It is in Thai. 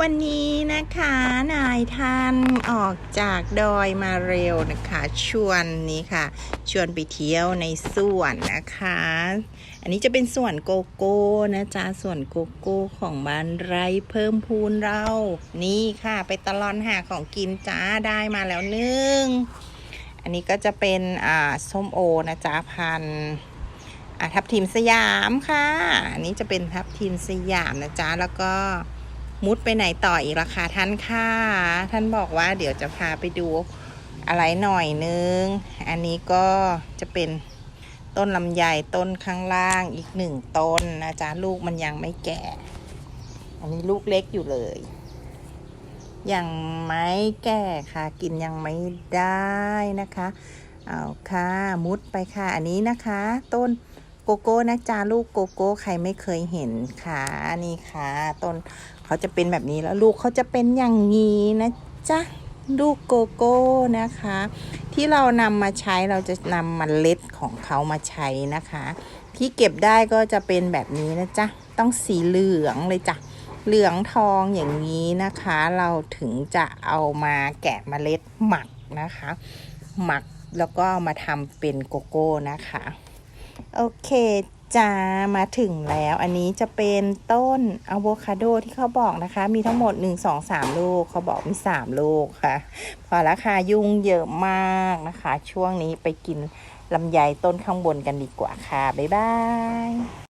วันนี้นะคะนายท่านออกจากดอยมาเร็วนะคะ ชวนนี้ค่ะ ชวนไปเที่ยวในสวนนะคะ อันนี้จะเป็นสวนโกโก้นะจ๊ะสวนโกโก้ของบ้านไร่เพิ่มพูนเรา นี่ค่ะ ไปตลอนหาของกินจ้าได้มาแล้วหนึ่งอันนี้ก็จะเป็นอ่าส้มโอนะจ๊ะพันอ่าทับทิมสยามค่ะ อันนี้จะเป็นทับทิมสยามนะจ๊ะแล้วก็ มุดไปไหนต่ออีกราคาท่านค่ะท่านบอกว่าเดี๋ยวจะพาไปดูอะไรหน่อยนึง อันนี้ก็จะเป็นต้นลำไยต้นข้างล่างอีกหนึ่งต้นนะจ๊ะลูกมันยังไม่แก่ อันนี้ลูกเล็กอยู่เลย ยังไม่แก่ค่ะ กินยังไม่ได้นะคะ เอาค่ะมุดไปค่ะอันนี้นะคะ ต้น โกโก้นะจ๊ะลูกโกโก้ใครไม่เคยเห็นค่ะนี่ค่ะต้นเขาจะเป็นแบบนี้แล้วลูกเขาจะเป็นอย่างนี้นะจ๊ะลูกโกโก้นะคะ ที่เรานำมาใช้เราจะนำมเมล็ดของเขามาใช้นะคะ ที่เก็บได้ก็จะเป็นแบบนี้นะจ๊ะต้องสีเหลืองเลยจ้ะเหลืองทองอย่างนี้นะคะ เราถึงจะเอามาแกะเมล็ดหมักนะคะ หมักแล้วก็มาทำเป็นโกโก้นะคะ โอเคจ้ามาถึงแล้ว อันนี้จะเป็นต้นอะโวคาโดที่เขาบอกนะคะ มีทั้งหมด 1 2 3 ลูก เขาบอกมี 3 ลูกค่ะ พอราคายุ่งเยอะมากนะคะ ช่วงนี้ไปกินลำไยต้นข้างบนกันดีกว่าค่ะ บ๊ายบาย